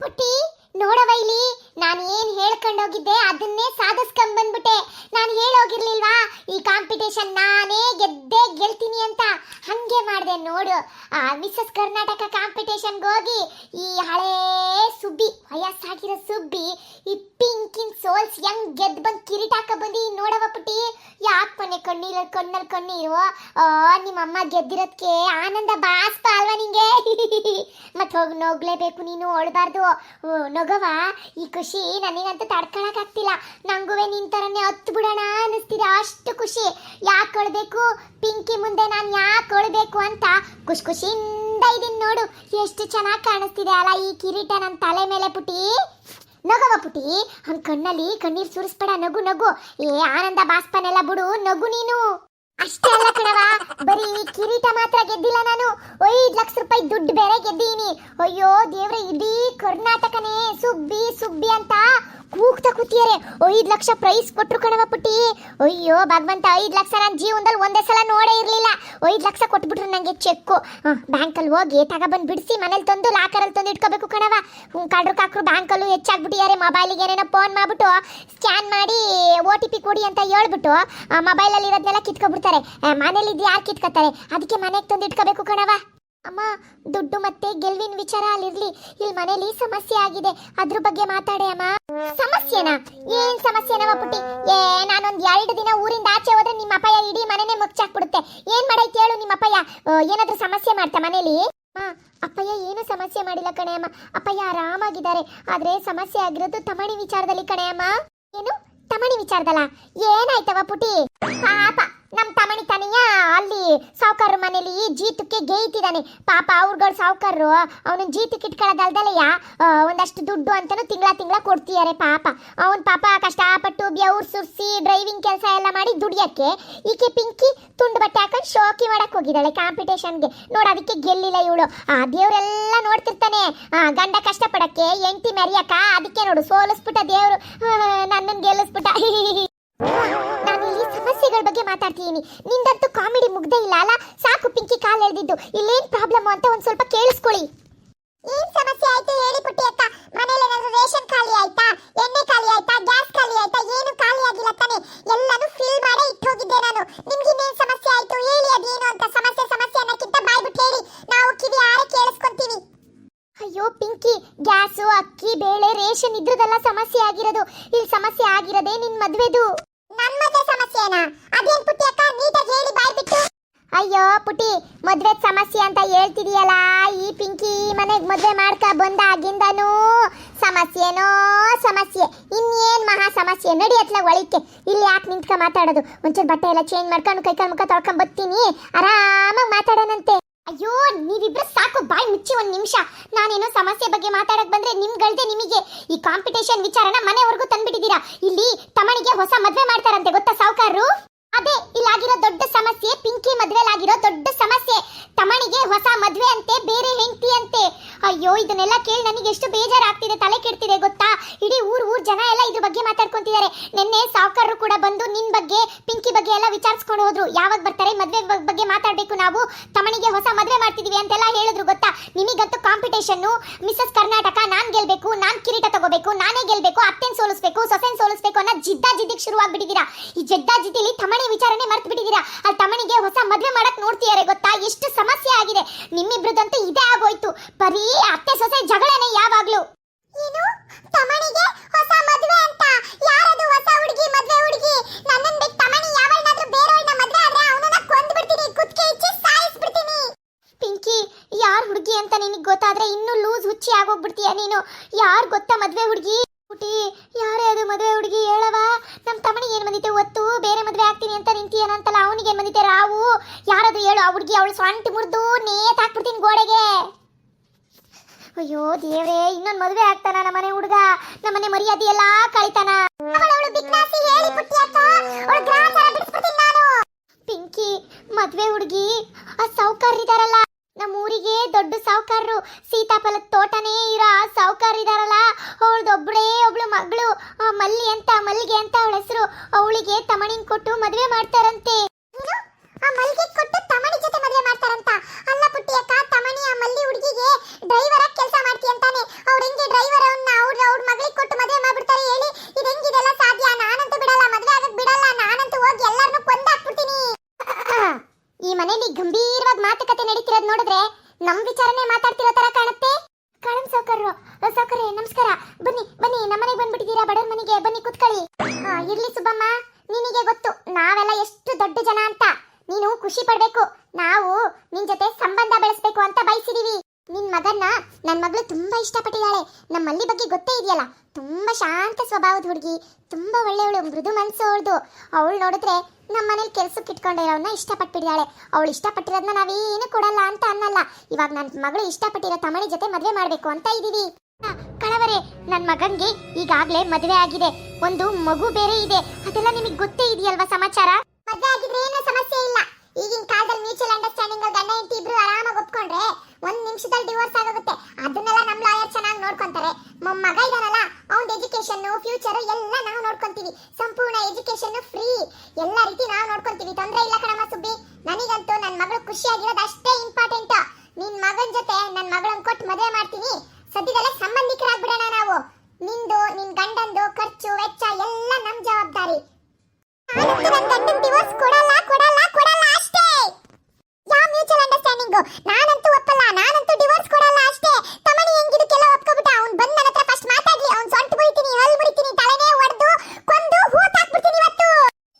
ಪುಟ್ಟಿ ನೋಡವ ಇಲ್ಲಿ ನಾನು ಏನ್ ಹೇಳ್ಕೊಂಡೋಗಿದ್ದೆ ಅದನ್ನೇ ಸಾಧಿಸ್ಕೊಂಡ್ ಬಂದ್ಬಿಟ್ಟೆ. ನಾನು ಹೇಳೋಗಿರ್ಲಿಲ್ವಾ? ಈ ಕಾಂಪಿಟೇಷನ್ ನಾನೇ ಗೆದ್ದೇ ಗೆಲ್ತೀನಿ ಅಂತ. ಹಂಗೆ ಮಾಡಿದೆ ನೋಡು. ಆ ಮಿಸಸ್ ಕರ್ನಾಟಕ ಕಾಂಪಿಟೇಷನ್ಗೆ ಹೋಗಿ ಈ ಹಳೇ ಸುಬ್ಬಿ, ವಯಸ್ಸಾಗಿರೋ ಸುಬ್ಬಿ, ಈ ಪಿಂಕಿನ್ ಸೋಲ್ಸ್ ಹೆಂಗ್ ಗೆದ್ದು ಬಂದು ಕಿರೀಟ ಹಾಕ ಬಂದು ನೋಡವ ಪುಟ್ಟಿ. ಯಾಕೆ ಮನೆ ಕಣ್ಣೀರ ಕಣ್ಣಲ್ಲಿ ಕಣ್ಣೀರು? ಆ, ನಿಮ್ಮಮ್ಮ ಗೆದ್ದಿರೋದಕ್ಕೆ ಆನಂದ ಬಾಸ್ಪ ಅಲ್ವಾ ನಿಂಗೆ? ಮತ್ತೆ ಹೋಗಿ ನೋಗ್ಲೇಬೇಕು ನೀನು ಓಡಬಾರ್ದು ನಗವ ಈ ಖುಷಿ ನನಗಂತೂ ತಡ್ಕೊಳಕ್ಕಾಗ್ತಿಲ್ಲ. ನಂಗುವೆ ನಿನ್ ಥರನೇ ಹತ್ತು ಬಿಡೋಣ ಅನ್ನಿಸ್ತಿದೆ ಅಷ್ಟು ಖುಷಿ. ಯಾಕೆ ಕೊಳ್ಬೇಕು? ಪಿಂಕಿ ಮುಂದೆ ನಾನು ಯಾಕೆ ಕೊಳ್ಬೇಕು ಅಂತ ಖುಷಿ ಖುಷಿಯಿಂದ ಇದೀನಿ ನೋಡು. ಎಷ್ಟು ಚೆನ್ನಾಗಿ ಕಾಣಿಸ್ತಿದೆ ಅಲ್ಲ ಈ ಕಿರೀಟ ನನ್ನ ತಲೆ ಮೇಲೆ ಪುಟಿ ನಗವ ಪುಟಿ ಅವ್ನ ಕಣ್ಣಲ್ಲಿ ಕಣ್ಣೀರು ಸುರಿಸ್ಬೇಡ, ನಗು ನಗು. ಏ, ಆನಂದ ಬಾಸ್ಪನೆಲ್ಲ ಬಿಡು, ನಗು ನೀನು. ಅಷ್ಟೇ ಅಲ್ಲ ಕಣವ ಬರೀ ಕಿರೀಟ ಮಾತ್ರ ಗೆದ್ದಿಲ್ಲ ನಾನು. ಐದ್ ಲಕ್ಷ ರೂಪಾಯಿ ದುಡ್ಡು ಬೇರೆ ಗೆದ್ದೀನಿ. ಅಯ್ಯೋ ದೇವ್ರೆ, ಇಡೀ ಕರ್ನಾಟಕನೇ ಸುಬ್ಬಿ ಸುಬ್ಬಿ ಅಂತ ಕೂಗ್ತಾ ಕೂತಿಯಾರೆ. ಐದ್ ಲಕ್ಷ ಪ್ರೈಸ್ ಕೊಟ್ರು ಕಣವ ಪುಟ್ಟಿ. ಅಯ್ಯೋ, ಭಗವಂತ, ಐದು ಲಕ್ಷ ನಾನು ಜೀವನದಲ್ಲಿ ಒಂದೇ ಸಲ ನೋಡೇ ಇರಲಿಲ್ಲ. ಐದ್ ಲಕ್ಷ ಕೊಟ್ಬಿಟ್ರು ನಂಗೆ ಚೆಕ್ಕು. ಬ್ಯಾಂಕಲ್ಲಿ ಹೋಗಿ ತಗೊಬಂದು ಬಿಡಿಸಿ ಮನೇಲಿ ತಂದು ಲಾಕರಲ್ಲಿ ತಂದು ಇಟ್ಕೋಬೇಕು ಕಣವ ಬ್ಯಾಂಕ್ ಕಾಕ್ರು ಬ್ಯಾಂಕಲ್ಲೂ ಹೆಚ್ಚಾಗ್ಬಿಟ್ಟಿದ್ದಾರೆ. ಮೊಬೈಲಿಗೆ ಏನೇನೋ ಫೋನ್ ಮಾಡ್ಬಿಟ್ಟು ಸ್ಕ್ಯಾನ್ ಮಾಡಿ ಓ ಟಿ ಪಿ ಕೊಡಿ ಅಂತ ಹೇಳ್ಬಿಟ್ಟು ಮೊಬೈಲಲ್ಲಿ ಇರೋದನ್ನೆಲ್ಲ ಕಿತ್ಕೊಬಿಡ್ತಾರೆ. ಮನೇಲಿ ಇದು ಯಾರು ಕಿತ್ಕೋತಾರೆ? ಅದಕ್ಕೆ ಮನೆಗೆ ತಂದು ಇಟ್ಕೋಬೇಕು ಕಣವ ಅಮ್ಮ, ದುಡ್ಡು ಮತ್ತೆ ಗೆಲ್ವಿನ ವಿಚಾರ ಅಲ್ಲಿರ್ಲಿ. ಇಲ್ಲಿ ಮನೇಲಿ ಸಮಸ್ಯೆ ಆಗಿದೆ. ಅದ್ರ ಬಗ್ಗೆ ಮಾತಾಡೆ ಅಮ್ಮ. ಸಮಸ್ಯೆನಾ? ಏನ್ ಸಮಸ್ಯೆನವ ಪುಟ್ಟಿ? ಏ, ನಾನೊಂದ್ ಎರಡು ದಿನ ಊರಿಂದ ಆಚೆ ಹೋದ್ರೆ ನಿಮ್ಮ ಅಪ್ಪಯ್ಯ ಇಡೀ ಮನೆನೇ ಮುಚ್ಚಾಕ್ಬಿಡುತ್ತೆ ಏನ್ ಮಾಡೈತಿ ಹೇಳು ನಿಮ್ಮ ಅಪ್ಪಯ್ಯ. ಏನಾದ್ರೂ ಸಮಸ್ಯೆ ಮಾಡ್ತಾ ಮನೇಲಿ? ಅಪ್ಪಯ್ಯ ಏನು ಸಮಸ್ಯೆ ಮಾಡಿಲ್ಲ ಕಣೆ ಅಮ್ಮ. ಅಪ್ಪಯ್ಯ ಆರಾಮಾಗಿದ್ದಾರೆ. ಆದ್ರೆ ಸಮಸ್ಯೆ ಆಗಿರೋದು ತಮಣಿ ವಿಚಾರದಲ್ಲಿ ಕಣೆ ಅಮ್ಮ. ಏನು? ತಮಣಿ ವಿಚಾರದಲ್ಲ? ಏನಾಯ್ತವ ಪುಟಿ ಪಾಪ, ನಮ್ ತಮಣಿ ತನಿಯ ಅಲ್ಲಿ ಸಾವುಕಾರ ಮನೇಲಿ ಜೀತಕ್ಕೆ ಗೇಯ್ತಿದ್ದಾನೆ ಪಾಪ ಅವ್ರುಗಳು ಸಾವುಕಾರರು, ಅವನು ಜೀತಕ್ಕೆ ಇಟ್ಕೊಳ್ಳೋದಲ್ದಲೆಯ ಒಂದಷ್ಟು ದುಡ್ಡು ಅಂತಾನು ತಿಂಗಳ ತಿಂಗಳ ಕೊಡ್ತಿದ್ದಾರೆ ಪಾಪ. ಅವನ್ ಪಾಪ ಕಷ್ಟಪಟ್ಟು ಬೆವ್ರು ಸುರ್ಸಿ ಡ್ರೈವಿಂಗ್ ಕೆಲಸ ಎಲ್ಲ ಮಾಡಿ ದುಡಿಯಕ್ಕೆ, ಈಕೆ ಪಿಂಕಿ ತುಂಡು ಬಟ್ಟೆ ಹಾಕೊಂಡು ಶೋಕಿ ಮಾಡಕ್ ಹೋಗಿದ್ದಾಳೆ ಕಾಂಪಿಟೇಷನ್ಗೆ ನೋಡು ಅದಕ್ಕೆ ಗೆಲ್ಲಿಲ್ಲ ಇವಳು. ಆ, ದೇವರೆಲ್ಲ ನೋಡ್ತಿರ್ತಾನೆ. ಗಂಡ ಕಷ್ಟಪಡಕ್ಕೆ ಎಂಟಿ ಮರಿಯಕ್ಕ, ಅದಕ್ಕೆ ನೋಡು ಸೋಲಿಸ್ಬಿಟ್ಟ ದೇವ್ರು. ನನ್ನನ್ನು ಗೆಲ್ಲಿಸ್ಬಿಟ್ಟ. ಸಮಸ್ಯೆಗಳ ಬಗ್ಗೆ ಮಾತಾಡ್ತೀನಿ ನಿಂದಂತೂ ಕಾಮಿಡಿ ಮುಗ್ದೇ ಇಲ್ಲ ಅಲ್ಲ? ಸಾಕು, ಪಿಂಕಿ ಕಾಲ್ ಎಳ್ದಿದ್ದು. ಇಲ್ಲೇನ್ ಪ್ರಾಬ್ಲಮ್ ಅಂತ ಒಂದ್ ಸ್ವಲ್ಪ ಕೇಳಿಸ್ಕೊಳ್ಳಿ. ಏನ್ ಸಮಸ್ಯೆ ಆಯ್ತು ಹೇಳಿ ಪುಟ್ಟಿ ಅಕ್ಕ? ಮನೇಲಿ ಏನಾದ್ರು ರೇಷನ್ ಖಾಲಿ ಆಯ್ತಾ? ಎಣ್ಣೆ ಖಾಲಿ ಆಯ್ತಾ? ಗ್ಯಾಸ್ ಖಾಲಿ ಆಯ್ತಾ? ಏನು ಖಾಲಿ ಆಗಿಲ್ಲ ತಾನೆ? ಎಲ್ಲಾನು ಫಿಲ್ ಮಾಡೇ ಇಟ್ಟೋಗಿದ್ದೆ ನಾನು. ನಿಮ್ಗೆ ಇನ್ನೇನ್ ಸಮಸ್ಯೆ ಆಯ್ತು? ಹೇಳಿ ಅದೇನು ಅಂತ. ಸಮಸ್ಯೆ ಸಮಸ್ಯೆ ಅನ್ನಕ್ಕಿಂತ ಬಾಯ್ಬಿಟ್ಟು ಹೇಳಿ. ನಾವು ಕಿವಿ ಆರೆ ಕೇಳಿಸ್ಕೊಂತೀವಿ. ಅಯ್ಯೋ, ಪಿಂಕಿ, ಗ್ಯಾಸು, ಅಕ್ಕಿ, ಬೇಳೆ, ರೇಷನ್ ಇದ್ರದೆಲ್ಲ ಸಮಸ್ಯೆ ಆಗಿರೋದು. ಇಲ್ಲಿ ಸಮಸ್ಯೆ ಆಗಿರೋದೇ ನಿನ್ ಮದ್ವೆದು. ಸಮಸ್ಯೆನಾ ಅದೇನ್ ಪುಟ್ಟಿ ಅಕ್ಕ, ನೀಟಾಗಿ ಹೇಳಿ ಬಾಯ್ ಬಿಟ್ಟು? ಅಯ್ಯೋ ಪುಟಿ ಮದ್ವೆ ಸಮಸ್ಯೆ ಅಂತ ಹೇಳ್ತಿದೀಯಲ್ಲ, ಈ ಪಿಂಕಿ ಮನೆಗೆ ಮದ್ವೆ ಮಾಡ್ಕ ಬಂದಾಗಿಂದನು ಸಮಸ್ಯೆನೋ ಸಮಸ್ಯೆ, ಇನ್ನೇನ್ ಮಹಾ ಸಮಸ್ಯೆ ನಡಿ ಅತ್ಲಾಗ ಒಳಿಕೆ ಇಲ್ಲಿ ಯಾಕೆ ನಿಂತ್ಕ ಮಾತಾಡೋದು? ಒಂಚೂರು ಬಟ್ಟೆ ಎಲ್ಲ ಚೇಂಜ್ ಮಾಡ್ಕೊಂಡು ಕೈ ಕಾಲು ಮುಖ ತೊಳ್ಕೊಂಡ್ ಬರ್ತೀನಿ. ಆರಾಮಾಗಿ ಮಾತಾಡೋಣಂತೆ. ಅಯ್ಯೋ, ನೀವಿಬ್ರು ಸಾಕು, ಬಾಯ್ ಮುಚ್ಚಿ ಒಂದ್ ನಿಮಿಷ. ನಾನೇನೋ ಸಮಸ್ಯೆ ಬಗ್ಗೆ ಮಾತಾಡಕ್ ಬಂದ್ರೆ ನಿಮ್ಗಳ್ದೆ ನಿಮಗೆ. ಈ ಕಾಂಪಿಟೇಷನ್ ವಿಚಾರನ ಮನೆವರೆಗೂ ತಂದ್ಬಿಟ್ಟಿದ್ದೀರಾ? ಇಲ್ಲಿ ತಮಣಿಗೆ ಹೊಸ ಮದ್ವೆ ಮಾಡ್ತಾರಂತೆ, ಗೊತ್ತಾ ಸಾವುಕಾರರು? ಅದೇ, ಇಲ್ಲಾಗಿರೋ ದೊಡ್ಡ ಸಮಸ್ಯೆ, ಪಿಂಕಿ ಮದ್ವೆಲಾಗಿರೋ ದೊಡ್ಡ ಸಮಸ್ಯೆ. ತಮಣಿಗೆ ಹೊಸ ಮದ್ವೆ ಅಂತೆ, ಬೇರೆ ಹೆಂಡತಿ ಅಂತೆ. ಅಯ್ಯೋ, ಇದನ್ನೆಲ್ಲ ಕೇಳಿ ನನಗೆ ಎಷ್ಟು ಬೇಜಾರಾಗ್ತಿದೆ, ತಲೆ ಕೆಡ್ತಿದೆ, ಗೊತ್ತಾ? ಇಡೀ ಊರ್ ಊರ್ ಜನ ಎಲ್ಲ ಇದ್ರ ಬಗ್ಗೆ ಮಾತಾಡ್ಕೊಂತಿದ್ದಾರೆ. ನಿನ್ನೆ ಸಾವುಕಾರರು ಕೂಡ ಬಂದು ನಿನ್ ಬಗ್ಗೆ ಬಗ್ಗೆ ಎಲ್ಲ ವಿಚಾರಿಸ್ಕೊಂಡು ಹೋದ್ರು. ಯಾವಾಗ ಬರ್ತಾರೆ ಮದ್ವೆ ಬಗ್ಗೆ ಮಾತಾಡ್ಬೇಕು ನಾವು? ತಮಣಿಗೆ ಹೊಸ ಮದ್ವೆ ಮಾಡ್ತಿದೀವಿ ಅಂತೆಲ್ಲ ಹೇಳಿದ್ರು, ಗೊತ್ತಾ? ನಿಮಗಂತೂ ಕಾಂಪಿಟೇಷನ್ ಮಿಸಸ್ ಕರ್ನಾಟಕ, ನಾನ್ ಗೆಲ್ಬೇಕು, ನಾನ್ ಕಿರೀಟ ತಗೋಬೇಕು, ನಾನೇ ಗೆಲ್ಬೇಕು, ಅತ್ತೆನ್ ಸೋಲಿಸ್ಬೇಕು, ಸೊಸೆನ್ ಸೋಲಿಸ್ಬೇಕು ಅನ್ನೋ ಜಿದ್ದಾ ಜಿದ್ದಿಗೆ ಶುರುವಾಗ್ಬಿಟ್ಟಿದ್ದೀರಾ? ಈ ಜಿದ್ದಾ ಜಿದ್ದಿಲಿ ತಮಣಿ ವಿಚಾರನೆ ಮರ್ತು ಬಿಟ್ಟಿದ್ದೀರಾ ಆ ತಮಣಿಗೆ ಹೊಸ ಮದ್ವೆ ಮಾಡಕ್ ನೋಡ್ತಿದ್ದಾರೆ ಗೊತ್ತಾ ಎಷ್ಟು ಸಮಸ್ಯೆ ಆಗಿದೆ ನಿಮ್ಮಿಬ್ರದಂತೂ ಇದೇ ಆಗೋಯ್ತು ಬರೀ ಅತ್ತೆ ಸೊಸೆ ಜಗಳನೆ ಯಾವಾಗ್ಲೂ ಏನು ತಮಣಿಗೆ ಹೊಸ ಮದ್ವೆ ಅಂತ ಯಾರದು ಹೊಸ ಹುಡುಗಿ ಮದ್ವೆ ಹುಡುಗಿ ನನ್ನನ್ ಬಿಟ್ಟು ತಮಣಿ ಯಾವಳನ್ನಾದ್ರೂ ಬೇರೆಯವಳನ್ನ ಮದ್ವೆ ಆದ್ರೆ ಅವನನ್ನ ಕೊಂದು ಬಿಡ್ತೀನಿ ಕುತ್ತಿಗೆ ಇಚ್ಚಿ ಸಾಯಿಸ್ಬಿಡ್ತೀನಿ ಪಿಂಕಿ ಯಾರ್ ಹುಡುಗಿ ಅಂತ ನಿನಗೆ ಗೊತ್ತಾದ್ರೆ ಇನ್ನೂ ಲೂಸ್ ಹುಚ್ಚಿ ಆಗೋಗ್ಬಿಡ್ತೀಯ ನೀನು ಯಾರ್ ಗೊತ್ತಾ ಮದ್ವೆ ಹುಡುಗಿ ಹುಟಿ ಯಾರೇ ಅದು ಮದ್ವೆ ಹುಡುಗಿ ಹೇಳವ ನಮ್ ತಮಣಿ ಏನ್ ಬಂದಿತ್ತೆ ಒತ್ತು ಬೇರೆ ಮದ್ವೆ ಆಗ್ತೀನಿ ಅಂತ ನಿಂತಿಯನಂತಲ್ಲ ಅವನಿಗೆ ಏನ್ ಬಂದಿತ್ತೆ ರಾವು ಯಾರದು ಹೇಳು ಆ ಹುಡುಗಿ ಅವಳು ಸೊಂಟ ಮುರಿದು ನೇತ್ ಹಾಕ್ಬಿಡ್ತೀನಿ ಗೋಡೆಗೆ ಅಯ್ಯೋ, ದೇವ್ರೇ, ಇನ್ನೊಂದ್ ಮದುವೆ ಆಗ್ತಾನ ನಮ್ಮನೆ ಹುಡುಗ? ನಮ್ಮನೆ ಮರ್ಯಾದೆ ಎಲ್ಲಾ ಕಳಿತಾನ ಪಿಂಕಿ, ಮದ್ವೆ ಹುಡುಗಿ, ಆ ಸಾವುಕಾರರಿದಾರಲ್ಲ ನಮ್ಮ ಊರಿಗೆ ದೊಡ್ಡ ಸಾವುಕಾರರು. ಸೀತಾಫಲದ ತೋಟನೇ ಇರೋ ಆ ಸಾವುಕಾರರಿದಾರಲ್ಲ ಅವಳದೊಬ್ಬಳೇ ಒಬ್ಳು ಮಗಳು. ಮಲ್ಲಿ ಅಂತ, ಮಲ್ಲಿಗೆ ಅಂತ ಅವಳ ಹೆಸರು. ಅವಳಿಗೆ ತಮಣಿನ್ ಕೊಟ್ಟು ಮದ್ವೆ ಮಾಡ್ತಾರಂತೆ. ಆ ಮಲ್ಲಿಗೆ ಕೊಟ್ಟು ತಮಣಿ ಜೊತೆ ಮದುವೆ ಮಾಡ್ತಾರಂತ? ಅಲ್ಲ ಪುಟ್ಟಿಯ ಆ ಮಲ್ಲಿ ಹುಡುಗಿಗೆ ಡ್ರೈವರ್ ಆಗಿ ಕೆಲಸ ಮಾಡ್ತಿ ಅಂತಾನೆ. ಅವ್ರು ಹೆಂಗೆ ಡ್ರೈವರ್ ಅವ್ನ ಅವ್ರ ಅವ್ರ ಮಗಳಿಗೆ ಕೊಟ್ಟು ಮದುವೆ ಮಾಡ್ಬಿಡ್ತಾರೆ ಹೇಳಿ. ಇದು ಹೆಂಗಿದೆಲ್ಲ ಸಾಧ್ಯ? ನಾನಂತೂ ಬಿಡಲ್ಲ, ಮದುವೆ ಆಗಕ್ ಬಿಡಲ್ಲ. ನಾನಂತೂ ಹೋಗಿ ಎಲ್ಲರನ್ನೂ ಕೊಂದಾಕ್ಬಿಡ್ತೀನಿ. ಈ ಮನೇಲಿ ಗಂಭೀರವಾಗಿ ಮಾತುಕತೆ ನಡೀತಿರೋದು ನೋಡಿದ್ರೆ ನಮ್ ವಿಚಾರನೇ ಮಾತಾಡ್ತಿರೋ ತರ ಕಾಣುತ್ತೆ. ಕಳಂ ಸೌಕರ್ರು ಸೌಕರ್ಯ ನಮಸ್ಕಾರ. ಬನ್ನಿ ಬನ್ನಿ ನಮ್ಮನೆಗೆ ಬಂದ್ಬಿಟ್ಟಿದ್ದೀರಾ? ಬಡವ್ರ ಮನೆಗೆ ಬನ್ನಿ, ಕುತ್ಕೊಳ್ಳಿ. ಇರ್ಲಿ ಸುಬ್ಬಮ್ಮ. ನಿನಗೆ ಗೊತ್ತು, ನಾವೆಲ್ಲ ಎಷ್ಟು ದೊಡ್ಡ ಜನ ಅಂತ. ನೀನು ಖುಷಿ ಪಡ್ಬೇಕು. ನಾವು ನಿನ್ ಜೊತೆ ಸಂಬಂಧ ಬೆಳೆಸ್ಬೇಕು ಅಂತ ಬಯಸಿದೀವಿ. ನಿನ್ ಮಗನ್ನ ನನ್ ಮಗಳು ತುಂಬಾ ಇಷ್ಟಪಟ್ಟಿದ್ದಾಳೆ. ನಮ್ಮ ಮಲ್ಲಿ ಬಗ್ಗೆ ಗೊತ್ತೇ ಇದೆಯಲ್ಲ. ತುಂಬಾ ಶಾಂತ ಸ್ವಭಾವದ ಹುಡುಗಿ. ತುಂಬಾ ಒಳ್ಳೆಯವಳು, ಮೃದು ಮನಸ್ಸು ಅವಳದು. ಅವಳು ನೋಡಿದ್ರೆ ನಮ್ಮ ಮನೇಲಿ ಕೆಲ್ಸಕ್ಕೆ ಇಟ್ಕೊಂಡಿರೋನ್ನ ಇಷ್ಟಪಟ್ಬಿಟ್ಟಿದ್ದಾಳೆ. ಅವಳು ಇಷ್ಟಪಟ್ಟಿರೋದನ್ನ ನಾವೇನು ಕೊಡಲ್ಲ ಅಂತ ಅನ್ನಲ್ಲ. ಇವಾಗ ನನ್ನ ಮಗಳು ಇಷ್ಟಪಟ್ಟಿರೋ ತಮಣಿ ಜೊತೆ ಮದುವೆ ಮಾಡಬೇಕು ಅಂತ ಇದೀವಿ. ಕಳವರೇ ಕಳವರೆ ನನ್ನ ಮಗನ್ಗೆ ಈಗಾಗ್ಲೇ ಮದುವೆ ಆಗಿದೆ. ಒಂದು ಮಗು ಬೇರೆ ಇದೆ. ಅದೆಲ್ಲ ನಿಮಗೆ ಗೊತ್ತೇ ಇದೆಯಲ್ವಾ ಸಮಾಚಾರ? ಮದುವೆ ಆಗಿದ್ರೆ ಏನೂ ಸಮಸ್ಯೆ ಇಲ್ಲ. ಈಗಿನ ಕಾಲದಲ್ಲಿ ಮ್ಯೂಚುವಲ್ ಅಂಡರ್ಸ್ಟ್ಯಾಂಡಿಂಗ್ ಗಂಡ ಹೆಂಡತಿ ಇಬ್ರು ಆರಾಮಾಗಿ ಒಪ್ಕೊಂಡ್ರೆ ಒಂದ್ ನಿಮಿಷದಲ್ಲಿ ಡಿವೋರ್ಸ್ ಆಗೋಗುತ್ತೆ. ಅದನ್ನೆಲ್ಲ ನಮ್ಮ ಲಾಯರ್ ಚೆನ್ನಾಗಿ ನೋಡ್ಕೊಂತಾರೆ. ಮಗ ಇದಾನಲ್ಲ ಅವ್ನ್ ಎಜುಕೇಶನ್ ಫ್ಯೂಚರ್ ಎಲ್ಲ ನಾವು ನೋಡ್ಕೊಂತೀವಿ. ಸಂಪೂರ್ಣ ಎಜುಕೇಶನ್ ಫ್ರೀ ಎಲ್ಲ ರೀತಿ ನಾವು ನೋಡ್ಕೊಂತೀವಿ. ತೊಂದ್ರೆ ಇಲ್ಲ ಕಣಮ್ಮ ಸುಬ್ಬಿ. ನನಗಂತೂ ನನ್ನ ಮಗಳು ಖುಷಿಯಾಗಿರೋದು ಅಷ್ಟೇ ಇಂಪಾರ್ಟೆಂಟ್ ನಿನ್ ಮಗನ ಜೊತೆ ನನ್ನ ಮಗಳನ್ನ ಕೊಟ್ಟು ಮದುವೆ ಮಾಡ್ತೀನಿ ಸದ್ಯದಲ್ಲೇ ಸಂಬಂಧಿಕರಾಗ್ಬಿಡೋಣ ನಾವು ನಿಂದು ನಿನ್ ಗಂಡಂದು ಖರ್ಚು ವೆಚ್ಚ ಎಲ್ಲ ನಮ್ ಜವಾಬ್ದಾರಿ ನಾನಂತೂ ನನ್ ಗಂಡನ್ ಡಿವೋರ್ಸ್ ಕೊಡಲ್ಲ ಕೊಡಲ್ಲ ಕೊಡಲ್ಲ ಅಷ್ಟೇ ಯಾವ ಮ್ಯೂಚುವಲ್ ಅಂಡರ್ಸ್ಟ್ಯಾಂಡಿಂಗ್ ನಾನಂತೂ ಒಪ್ಪಲ್ಲ ನಾನಂತೂ ಡಿವೋರ್ಸ್ ಕೊಡಲ್ಲ ಅಷ್ಟೇ ತಮಣಿ ಹೆಂಗಿದಕ್ಕೆಲ್ಲ ಒಪ್ಕೊಬಿಟ್ಟ ಅವ್ನ್ ಬಂದ್ ನನ್ನ ಹತ್ರ ಫಸ್ಟ್ ಮಾತಾಡ್ಲಿ ಅವ್ನ್ ಸೊಂಟ ಮುರಿತೀನಿ ಹಲ್ ಮುರಿತೀನಿ ತಲೆನೇ ಹೊಡೆದು ಕೊಂದು ಹೂತ್ ಹಾಕ್ಬಿಡ್ತೀನಿ ಇವತ್ತು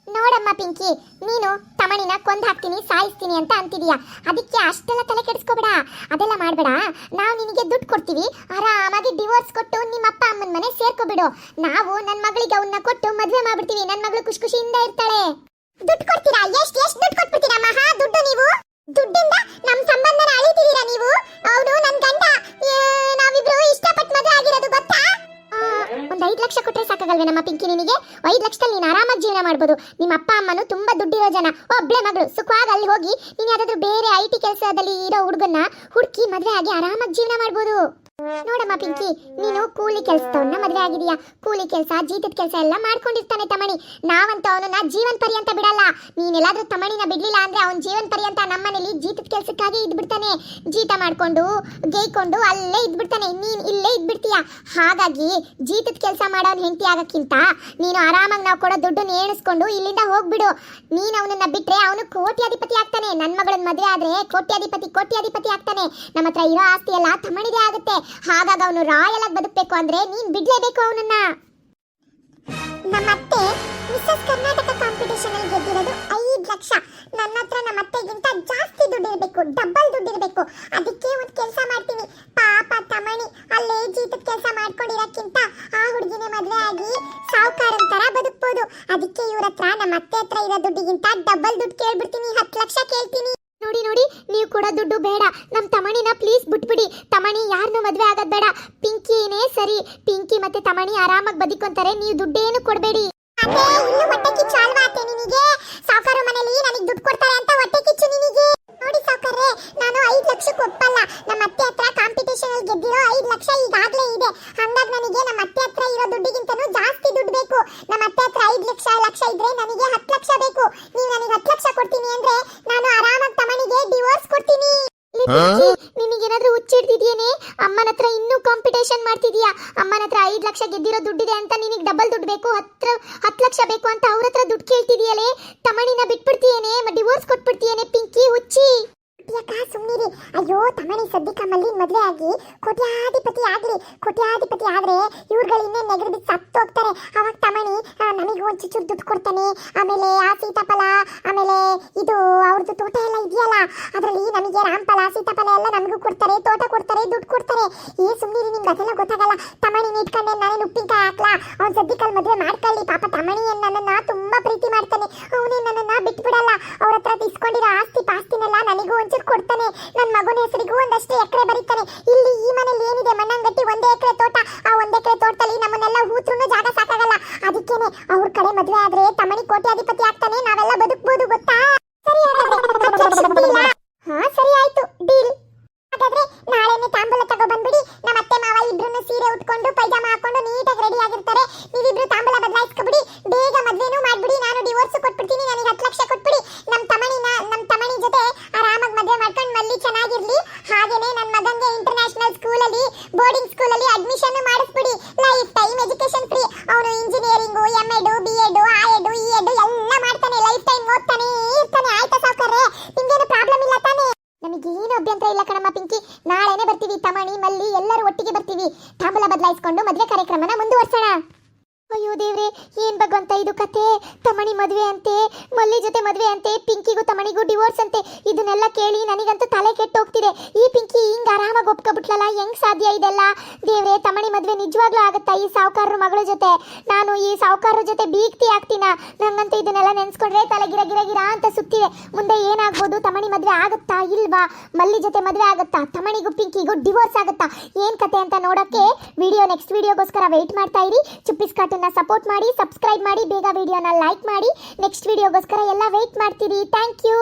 ನೋಡಮ್ಮ ಪಿಂಕಿ ನೀನು ತಮಣಿನ ಕೊಂದ್ ಹಾಕ್ತೀನಿ ಸಾಯಿಸ್ತೀನಿ ಅದಕ್ಕೆ ಅಷ್ಟೆಲ್ಲ ತಲೆ ಕೆಡಿಸ್ಕೋಬೇಡ. ಅದೆಲ್ಲ ಮಾಡಬೇಡ. ನಾವು ನಿನಗೆ ದುಡ್ಡು ಕೊಡ್ತೀವಿ. ಆರಾಮಾಗಿ ಡಿವೋರ್ಸ್ ಕೊಟ್ಟು ನಿಮ್ಮ ಅಪ್ಪ ಅಮ್ಮನ ಮನೆ ಸೇರ್ಕೋಬಿಡು. ನಾವು ನನ್ನ ಮಗಳಿಗೆ ಅವನ್ನ ಕೊಟ್ಟು ಮದುವೆ ಮಾಡ್ಬಿಡ್ತೀವಿ. ನನ್ನ ಮಗಳು ಖುಷಿ ಖುಷಿಯಿಂದ ಇರ್ತಾಳೆ. ದುಡ್ಡು ಕೊಡ್ತೀರಾ? ಎಷ್ಟು ಎಷ್ಟು ದುಡ್ಡು ಕೊಟ್ಬಿಡ್ತೀರಾ? ಮಹಾ ದುಡ್ಡು ನೀವು. ದುಡ್ಡಿಂದ ನಮ್ಮ ಸಂಬಂಧನ ಅಳಿತಿದ್ದೀರಾ ನೀವು? ಅವನು ನನ್ನ ಗಂಡ. ನಾವಿಬ್ರು ಇಷ್ಟಪಟ್ಟು ಮದುವೆ ಆಗಿರೋದು ಗೊತ್ತಾ? ಒಂದು ಐದು ಲಕ್ಷ ಕೊಟ್ಟರೆ ಸಾಕಾಗಲ್ವೇ ನಮ್ಮ ಪಿಂಕಿ ನಿನಗೆ? ಐದ್ ಲಕ್ಷದಲ್ಲಿ ನೀನು ಆರಾಮಾಗಿ ಜೀವನ ಮಾಡ್ಬೋದು. ನಿಮ್ಮ ಅಪ್ಪ, ಅಮ್ಮನು ತುಂಬಾ ದುಡ್ಡಿರೋ ಜನ. ಒಬ್ಳೆ ಮಗಳು, ಸುಖವಾಗಿ ಅಲ್ಲಿ ಹೋಗಿ ನೀನು ಯಾವ್ದಾದ್ರು ಬೇರೆ ಐ ಟಿ ಕೆಲಸದಲ್ಲಿ ಇರೋ ಹುಡುಗನ್ನ ಹುಡುಕಿ ಮದುವೆ ಆಗಿ ಆರಾಮಾಗಿ ಜೀವನ ಮಾಡ್ಬೋದು. ನೋಡಮ್ಮ ಪಿಂಕಿ, ನೀನು ಕೂಲಿ ಕೆಲಸದವನ್ನ ಮದುವೆ ಆಗಿದೀಯಾ ಕೂಲಿ ಕೆಲಸ, ಜೀತದ ಕೆಲಸ ಎಲ್ಲ ಮಾಡ್ಕೊಂಡಿರ್ತಾನೆ ತಮಣಿ. ನಾವಂತ ಅವನನ್ನ ಜೀವನ್ ಪರ್ಯಂತ ಬಿಡಲ್ಲ. ನೀನೆಲ್ಲಾದ್ರೂ ತಮಣಿನ ಬಿಡ್ಲಿಲ್ಲ ಅಂದ್ರೆ ಅವನ್ ಜೀವನ್ ಪರ್ಯಂತ ನಮ್ಮನೇಲಿ ಜೀತದ ಕೆಲಸಕ್ಕಾಗಿ ಇದ್ಬಿಡ್ತಾನೆ. ಜೀತ ಮಾಡ್ಕೊಂಡು, ಗೇಯ್ಕೊಂಡು ಅಲ್ಲೇ ಇದ್ಬಿಡ್ತಾನೆ. ನೀನ್ ಇಲ್ಲೇ ಇದ್ಬಿಡ್ತೀಯ? ಹಾಗಾಗಿ ಜೀತದ ಕೆಲಸ ಮಾಡೋನ್ ಹೆಂಡತಿ ಆಗಕ್ಕಿಂತ ನೀನು ಆರಾಮಾಗಿ ನಾವು ಕೊಡೋ ದುಡ್ಡನ್ನ ಏಣಿಸ್ಕೊಂಡು ಇಲ್ಲಿಂದ ಹೋಗ್ಬಿಡು. ನೀನ್ ಅವನನ್ನ ಬಿಟ್ರೆ ಅವನು ಕೋಟ್ಯಾಧಿಪತಿ ಆಗ್ತಾನೆ. ನನ್ನ ಮಗಳನ್ನ ಮದುವೆ ಆದ್ರೆ ಕೋಟ್ಯಾಧಿಪತಿ ಕೋಟ್ಯಾಧಿಪತಿ ಆಗ್ತಾನೆ. ನಮ್ಮ ಹತ್ರ ಇರೋ ಆಸ್ತಿ ಎಲ್ಲ ತಮಣಿದೆ ಆಗುತ್ತೆ. ಹಾಗಾಗಿ ಅವನು ರಾಯಲ್ ಆಗಿ ಬದುಕಬೇಕು ಅಂದ್ರೆ ನೀನ್ ಬಿಡ್ಲೇಬೇಕು ಅವನನ್ನ. ನಮ್ಮತ್ತೆ ಮಿಸಸ್ ಕರ್ನಾಟಕ ಕಾಂಪಿಟೇಷನ್ ಅಲ್ಲಿ ಬದುಕೊಂತಾರೆ ನೀವು ದುಡ್ಡೇನು ಕೊಡಬೇಡಿ. ಅದೇ ಇನ್ನು ಹೊಟ್ಟೆ ಕಿಚ್ಚು ಅಲ್ವಾ ಅತ್ತೆ ನಿನಗೆ? ಮನೇಲಿ ನನಗೆ ದುಡ್ಡು ಕೊಡ್ತಾರೆ ಅಂತ ಹೊಟ್ಟೆ ಕಿಚ್ಚು ನಿನಗೆ? ನೋಡಿ ಸಾವುಕಾರ್ರೆ ನಾನು ಐದು ಲಕ್ಷಕ್ಕೆ ಒಪ್ಪಲ್ಲ. ನಮ್ಮ ಅತ್ತೆ ಹತ್ರ ಕಾಂಪಿಟೇಷನ್ ಅಲ್ಲಿ ಗೆದ್ದಿರೋ ಐದು ಲಕ್ಷ ಈಗಾಗಲೇ ಇದೆ. ಹಂಗಾಗಿ ನನಗೆ ನಮ್ಮ ಅತ್ತೆ ಹತ್ರ ಇರೋ ದುಡ್ಡಿಗಿಂತನೂ ಜಾಸ್ತಿ ದುಡ್ಡು ಬೇಕು. ನಮ್ಮ ಅತ್ತೆ ಹತ್ರ ಐದು ಲಕ್ಷ ಲಕ್ಷ ಇದ್ರೆ ನನಗೆ ಹತ್ತು ಲಕ್ಷ ಬೇಕು. ನೀವು ನನಗೆ ಹತ್ತು ಲಕ್ಷ ಕೊಡ್ತೀನಿ ಅಂದ್ರೆ ನಾನು ಆರಾಮಾಗಿ ತಮನಿಗೆ ಡಿವೋರ್ಸ್ ಕೊಡ್ತೀನಿ ನಿನಗೇನಾದ್ರೂ ಹುಚ್ಚಿಡ್ತಿದ್ಯೇನೆ ಅಮ್ಮನ ಹತ್ರ ಇನ್ನೂ ಕಾಂಪಿಟೇಷನ್ ಮಾಡ್ತಿದ್ಯಾ ಅಮ್ಮನ ಹತ್ರ ಐದು ಲಕ್ಷ ಗೆದ್ದಿರೋ ದುಡ್ಡಿದೆ ಅಂತ ನಿನಗೆ ಡಬಲ್ ದುಡ್ಡು ಬೇಕು ಹತ್ರ ಹತ್ತು ಲಕ್ಷ ಬೇಕು ಅಂತ ಅವ್ರ ಹತ್ರ ದುಡ್ಡು ಕೇಳ್ತಿದ್ಯಲೇ ತಮಣಿನ ಬಿಟ್ಬಿಡ್ತೀಯೇನೆ ಡಿವೋರ್ಸ್ ಕೊಟ್ಬಿಡ್ತೀಯೇನೆ ಪಿಂಕಿ ಹುಚ್ಚಿ ಯಾಕ ಸುಮ್ಮನಿರಿ ಅಯ್ಯೋ ತಮಣಿ ಸದ್ಯಕ್ಕ ಮಲ್ಲಿ ಮದುವೆ ಆಗಿ ಕೋಟ್ಯಾಧಿಪತಿ ಆಗ್ಲಿ, ಕೋಟ್ಯಾಧಿಪತಿ ಆದ್ರೆ ಇವ್ರುಗಳು ಇನ್ನೇ ಬಿದ್ದು ಸತ್ತು ಹೋಗ್ತಾರೆ. ಅವಾಗ ತಮಣಿ ನನಗೆ ಒಂದು ಚೂರು ದುಡ್ಡು ಕೊಡ್ತಾನೆ. ಆಮೇಲೆ ಆ ಸೀತಾಫಲ, ಆಮೇಲೆ ಇದು ಅವ್ರದ್ದು ತೋಟ ಎಲ್ಲ ಇದೆಯಲ್ಲ, ಅದರಲ್ಲಿ ನಮಗೆ ರಾಮಫಲ ಸೀತಾಫಲ ಎಲ್ಲ ನಮಗೂ ಕೊಡ್ತಾರೆ, ತೋಟ ಕೊಡ್ತಾರೆ, ದುಡ್ಡು ಕೊಡ್ತಾರೆ. ಏ ಸುಮ್ಮನೆ ನಿಮ್ಗೆ ಅದೆಲ್ಲ ಗೊತ್ತಾಗಲ್ಲ. ತಮಣಿ ಇಟ್ಕೊಂಡೆ ನಾನೇನು ಉಪ್ಪಿನಕಾಯಿ ಹಾಕ್ಲಾ. ಅವ್ನು ಸದ್ಯಕ್ಕೆ ಮದುವೆ ಮಾಡ್ಕೊಳ್ಳಿ. ಪಾಪ ತಮಣಿ ನನ್ನನ್ನ ತುಂಬಾ ಪ್ರೀತಿ ಮಾಡ್ತಾನೆ ಅವನೇ ನನ್ನನ್ನ ಬಿಟ್ಬಿಡಲ್ಲ ಅವ್ರ ಹತ್ರ ಇಸ್ಕೊಂಡಿರೋ ಆಸ್ತಿ ಪಾಸ್ತಿನೆಲ್ಲ ನನಗೂ ಒಂಚೂರು ಕೊಡ್ತಾನೆ ನನ್ನ ಮಗನ ಹೆಸರಿಗೂ ಒಂದಷ್ಟು ಎಕರೆ ಬರೀತಾನೆ ಇಲ್ಲಿ ಈ ಮನೇಲಿ ಏನಿದೆ ಮಣ್ಣಂಗಟ್ಟಿ ಒಂದೇ ಎಕರೆ ತೋಟ ಆ ಒಂದ್ ಎಕರೆ ತೋಟದಲ್ಲಿ ನಮ್ಮನ್ನೆಲ್ಲ ಹೂತ್ರು ಜಾಗ ಸಾಕಾಗಲ್ಲ ಅದಕ್ಕೇನೆ ಅವ್ರ ಕಡೆ ಮದುವೆ ಆದ್ರೆ ತಮ್ಮನಿ ಕೋಟ್ಯಾಧಿಪತಿ ಆಗ್ತಾನೆ ನಾವೆಲ್ಲ ಬದುಕ್ಬೋದು ಗೊತ್ತಾ ಸರಿ ಹಾಗಾದ್ರೆ ಹತ್ತು ಲಕ್ಷ ಬಿಲ್ಲ. ಹಾ ಸರಿ ಆಯ್ತು ಡೀಲ್ ಹಾಗಾದ್ರೆ ನಾಳೆನೆ ತಾಂಬೂಲ ತಗೋ ಬಂದ್ಬಿಡಿ ನಮ್ಮ ಅತ್ತೆ ಮಾವ ಇಬ್ರು ಸೀರೆ ಉಟ್ಕೊಂಡು ಪೈಜಾಮ ಹಾಕೊಂಡು ನೀಟಾಗಿ ರೆಡಿ ಆಗಿರ್ತಾರೆ ನೀವಿಬ್ರು ತಾಂಬೂಲ ಬದಲಾಯಿಸ್ಕೊಬಿಡಿ ಬೇಗ ಮದ್ವೆನೂ ಮಾಡ್ಬಿಡಿ ನಾನು ಡಿವೋರ್ಸ್ ಕೊಟ್ಬಿಡ್ತೀನಿ ನನಗೆ ಹತ್ತು ಲಕ್ಷ ಕೊಟ್ಬಿಡಿ ನಮ್ಮ ತಮಣಿನ ನಮ್ಮ ತಮಣಿ ಜೊತೆ ಆರಾಮಾಗಿ ಮದುವೆ ಮಾಡ್ಕೊಂಡು ಮಲ್ಲಿ ಚೆನ್ನಾಗಿರ್ಲಿ ಹಾಗೇನೆ ನನ್ನ ಮಗಂಗೆ ಇಂಟರ್ನ್ಯಾಷನಲ್ ಅಲ್ಲಿ ಎಲ್ಲರೂ ಒಟ್ಟಿಗೆ ಬರ್ತೀವಿ ತಾಂಬೂಲ ಬದಲಾಯಿಸ್ಕೊಂಡು ಮದುವೆ ಕಾರ್ಯಕ್ರಮನ ಮುಂದುವರ್ಸೋಣ. ಅಯ್ಯೋ ದೇವ್ರೆ, ಏನ್ ಭಗವಂತ ಇದು ಕತೆ? ತಮಣಿ ಮದುವೆ ಅಂತೆ, ಮಲ್ಲಿ ಜೊತೆ ಮದುವೆ ಅಂತೆ, ಪಿಂಕಿಗೂ ತಮಣಿಗೂ ಡಿವೋರ್ಸ್ ಅಂತೆ, ಇದನ್ನೆಲ್ಲ ಕೇಳಿ ನನಗಂತೂ ತಲೆ ಕೆಟ್ಟು ಹೋಗ್ತಿದೆ ಈ ಪಿಂಕಿ ಹಿಂಗ್ ಆರಾಮಾಗಿ ಒಪ್ಕೊಬಿಟ್ಲಲ್ಲ, ಹೆಂಗ್ ಸಾಧ್ಯ ಇದೆಲ್ಲ? ದೇವ್ರೆ ತಮಣಿ ಮದುವೆ ನಿಜವಾಗ್ಲೂ ಆಗುತ್ತಾ ಈ ಸಾಹುಕಾರರ ಮಗಳ ಜೊತೆ? ನಾನು ಈ ಸಾವುಕಾರರ ಜೊತೆ ಬೀಗ್ತಿ ಆಗ್ತೀನ? ನಂಗಂತೂ ಇದನ್ನೆಲ್ಲ ನೆನ್ಸ್ಕೊಂಡ್ರೆ ತಲೆ ಗಿರ ಗಿರ ಗಿರ ಅಂತ ಸುತ್ತಿದೆ. ಮುಂದೆ ಏನಾಗ್ಬೋದು? ತಮಣಿ ಮದುವೆ ಆಗುತ್ತಾ ಇಲ್ವಾ? ಮಲ್ಲಿ ಜೊತೆ ಮದುವೆ ಆಗುತ್ತಾ? ತಮಣಿಗೂ ಪಿಂಕಿಗೂ ಡಿವೋರ್ಸ್ ಆಗುತ್ತಾ? ಏನ್ ಕತೆ ಅಂತ ನೋಡಕ್ಕೆ ವಿಡಿಯೋ ನೆಕ್ಸ್ಟ್ ವಿಡಿಯೋಗೋಸ್ಕರ ವೆಯ್ಟ್ ಮಾಡ್ತಾ ಇರಿ. ಚುಪ್ಪಿಸ್ ಕಾರ್ಟನ್ನ ಸಪೋರ್ಟ್ ಮಾಡಿ ಸಬ್ಸ್ಕ್ರೈಬ್ ಮಾಡಿ, ಬೇಗ ವಿಡಿಯೋನ ಲೈಕ್ ಮಾಡಿ. ನೆಕ್ಸ್ಟ್ ವಿಡಿಯೋಗೋಸ್ಕರ ಎಲ್ಲ ವೆಯ್ಟ್ ಮಾಡ್ತೀರಿ. Thank you